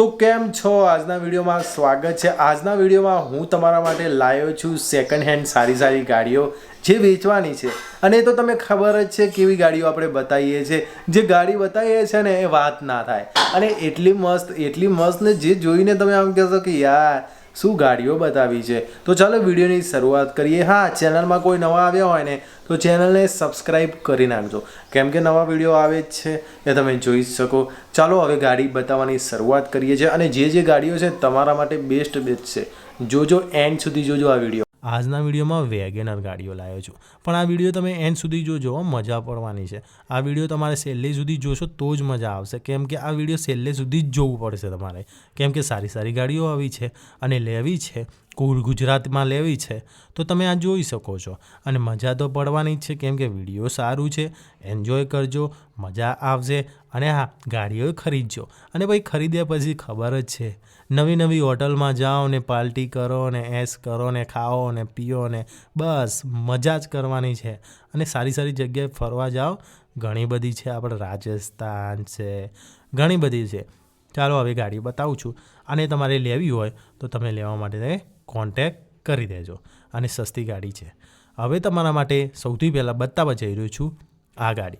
તો કેમ છો? આજના વિડીયોમાં સ્વાગત છે. આજના વિડીયોમાં હું તમારા માટે લાવ્યો છું સેકન્ડ હેન્ડ સારી સારી ગાડીઓ જે વેચવાની છે. અને એ તો તમે ખબર જ છે કેવી ગાડીઓ આપણે બતાવીએ છીએ. જે ગાડી બતાવીએ છીએ ને એ વાત ના થાય. અને એટલી મસ્ત એટલી મસ્ત ને જે જોઈને તમે આમ કહેશો કે યાર શું ગાડીઓ બતાવી છે? તો ચાલો વિડીયોની શરૂઆત કરીએ. હા, ચેનલમાં કોઈ નવા આવ્યા હોય ને, તો ચેનલને સબસ્ક્રાઈબ કરી નાખજો. કેમ કે નવા વીડિયો આવે જ છે, એ તમે જોઈ શકો. ચાલો હવે ગાડી બતાવવાની શરૂઆત કરીએ છીએ. અને જે જે ગાડીઓ છે, તમારા માટે બેસ્ટ બેસ્ટ છે. જોજો એન્ડ સુધી જોજો આ વીડિયો. આજના વિડીયોમાં વેગેનર ગાડીઓ લાવ્યો છું. પણ આ વીડિયો તમે એન્ડ સુધી જોજો મજા પડવાની છે. આ વીડિયો તમારે છેલ્લે સુધી જોશો તો જ મજા આવશે. કેમ કે આ વીડિયો છેલ્લે સુધી જ જોવું પડશે તમારે. કેમ કે સારી સારી ગાડીઓ આવી છે અને લેવી છે. કુલ ગુજરાતમાં લેવી છે, તો તમે આ જોઈ શકો છો. અને મજા તો પડવાની જ છે, કેમ કે વીડિયો સારું છે, એન્જોય કરજો, મજા આવશે, અને હા, ગાડીઓ ખરીદજો. અને ભાઈ, ખરીદ્યા પછી ખબર જ છે, નવી નવી હોટલમાં જાઓ ને પાર્ટી કરો ને એસ કરો ને ખાઓ ને પીઓ ને, બસ મજા જ કરવાની છે. અને સારી સારી જગ્યાએ ફરવા જાઓ, ઘણી બધી છે, આપણે રાજસ્થાન છે, ઘણી બધી છે. ચાલો હવે ગાડી બતાવું છું. અને તમારે લેવી હોય, તો તમે લેવા માટે કોન્ટેક કરી દેજો. અને સસ્તી ગાડી છે. હવે તમારા માટે સૌથી પહેલાં બતાવવા જઈ રહ્યો છું આ ગાડી.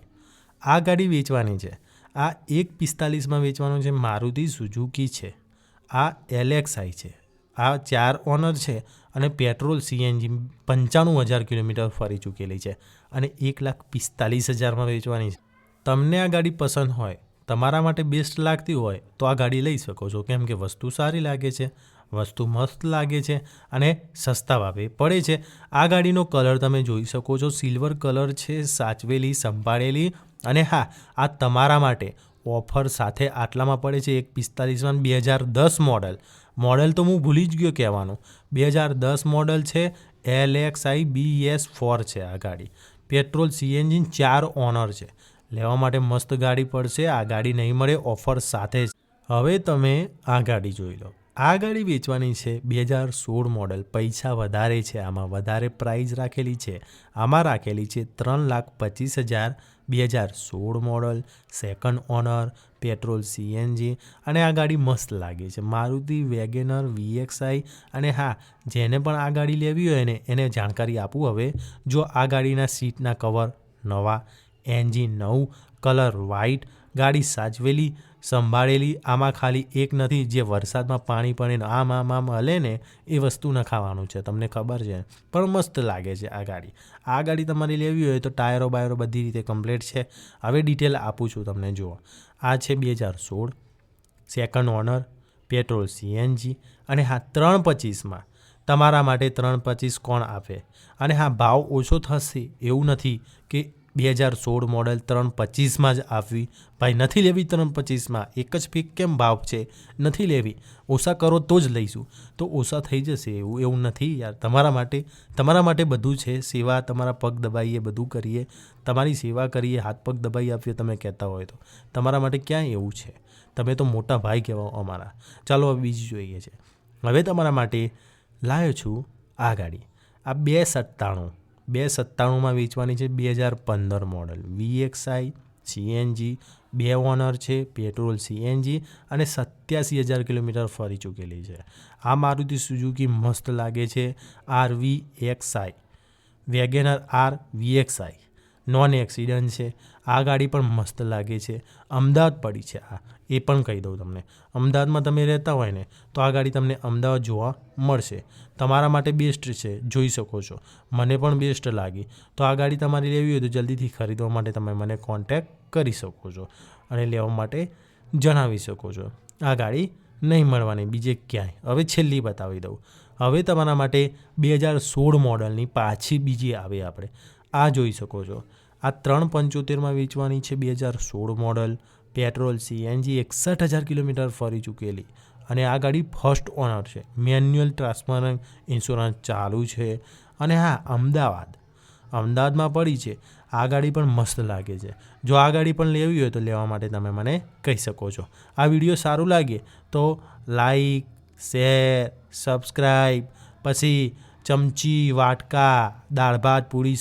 આ ગાડી વેચવાની છે. આ એક પિસ્તાલીસમાં વેચવાનું છે. મારુતિ સુઝુકી છે. આ એલેક્સઆઈ છે. આ ચાર ઓનર છે અને પેટ્રોલ સીએનજી પંચાણું હજાર કિલોમીટર ફરી ચૂકેલી છે અને એક લાખ પિસ્તાલીસ હજારમાં વેચવાની છે. તમને આ ગાડી પસંદ હોય તમારા માટે બેસ્ટ લાગતી હોય તો આ ગાડી લઈ શકો છો. કેમ કે વસ્તુ સારી લાગે છે, વસ્તુ મસ્ત લાગે છે અને સસ્તા ભાવે પડે છે. આ ગાડીનો કલર તમે જોઈ શકો છો. સિલ્વર કલર છે, સાચવેલી, સંભાળેલી અને હા, આ તમારા માટે ઓફર સાથે આટલામાં પડે છે એક પિસ્તાલીસમાં બે હજાર દસ મોડલ મોડલ તો હું ભૂલી જ ગયો કહેવાનું. બે હજાર દસ મોડલ છે L X I B S four છે આ ગાડી. પેટ્રોલ સીએનજી ચાર ઓનર છે. લેવા માટે મસ્ત ગાડી પડશે, આ ગાડી નહીં મળે, ઓફર સાથે જ. હવે તમે આ ગાડી જોઈ લો. આ ગાડી વેચવાની છે બે હજાર સોળ મોડલ. પૈસા વધારે છે આમાં. વધારે પ્રાઇઝ રાખેલી છે. આમાં રાખેલી છે ત્રણ લાખ પચીસ હજાર બે હજાર સોળ model second owner petrol CNG અને આ ગાડી મસ્ત લાગે છે. મારુતિ વેગેનર વીએક્સઆઈ અને હા, જેને પણ આ ગાડી લેવી હોય ને એને જાણકારી આપું હવે. જો આ ગાડીના સીટના કવર નવા એન્જિન નવું, કલર વ્હાઇટ, ગાડી સાચવેલી, સંભાળેલી, આમાં ખાલી એક નથી, જે વરસાદમાં પાણી પડે ને આમ આમ આમ હલે ને એ વસ્તુ ન ખાવાનું છે, તમને ખબર છે. પણ મસ્ત લાગે છે આ ગાડી. આ ગાડી તમારે લેવી હોય તો ટાયરો બાયરો બધી રીતે કમ્પ્લીટ છે. હવે ડિટેલ આપું છું તમને, જુઓ. આ છે બે હજાર સોળ, સેકન્ડ ઓનર, પેટ્રોલ સીએનજી અને હા, ત્રણ પચીસમાં. તમારા માટે ત્રણ પચીસ કોણ આપે? અને હા, ભાવ ઓછો થશે એવું નથી કે બે હજાર સોળ મોડલ ત્રણ પચીસમાં જ આપવી ભાઈ, નથી લેવી ત્રણ પચીસમાં? એક જ પીક કેમ ભાવ છે? નથી લેવી. ઓછા કરો તો જ લઈશું. તો ઓછા થઈ જશે એવું એવું નથી યાર. તમારા માટે તમારા માટે બધું છે. સેવા, તમારા પગ દબાઈએ, બધું કરીએ. તમારી સેવા કરીએ, હાથ પગ દબાઈ આપીએ, તમે કહેતા હોય તો. તમારા માટે ક્યાં એવું છે? તમે તો મોટા ભાઈ કહેવાઓ અમારા. ચાલો હવે બીજી જોઈએ છે. હવે તમારા માટે લાવ્યો છું આ ગાડી. આ બે સત્તાણું. બે સત્તાણુંમાં વેચવાની છે બે હજાર પંદર મોડલ. વીએક્સઆઈ સીએનજી બે ઓનર છે, પેટ્રોલ સીએનજી અને સત્યાસી હજાર કિલોમીટર ફરી ચૂકેલી છે. આ મારુતિ સુઝુકી મસ્ત લાગે છે. R V XI Wagon R R VXI non accident છે. આ ગાડી પણ મસ્ત લાગે છે. અમદાવાદ પડી છે આ. એ પણ કહી દઉં તમને. અમદાવાદમાં તમે રહેતા હોય ને, તો આ ગાડી તમને અમદાવાદ જોવા મળશે. તમારા માટે બેસ્ટ છે. જોઈ શકો છો. મને પણ બેસ્ટ લાગી. તો આ ગાડી તમારી લેવી હોય તો જલ્દીથી ખરીદવા માટે તમે મને કોન્ટેક કરી શકો છો. અને લેવા માટે જણાવી શકો છો. આ ગાડી નહીં મળવાની. બીજે ક્યાંય. હવે છેલ્લી બતાવી દઉં. હવે તમારા માટે બે હજાર સોળ મોડલની પાછી બીજી આવે આપણે. આ જોઈ શકો છો. આ ત્રણ પંચોતેરમાં વેચવાની છે બે હજાર સોળ મોડલ. પેટ્રોલ સીએનજી એકસઠ હજાર કિલોમીટર ફરી ચૂકેલી. અને આ ગાડી ફર્સ્ટ ઓનર છે. મેન્યુઅલ ટ્રાન્સફર ઇન્સ્યોરન્સ ચાલુ છે. અને હા, અમદાવાદ. અમદાવાદમાં પડી છે. આ ગાડી પણ મસ્ત લાગે છે. જો આ ગાડી પણ લેવી હોય તો લેવા માટે તમે મને કહી શકો છો. આ વીડિયો સારું લાગે તો લાઈક, શેર, સબસ્ક્રાઈબ, પછી ચમચી, વાટકા, દાળ ભાત, પૂરી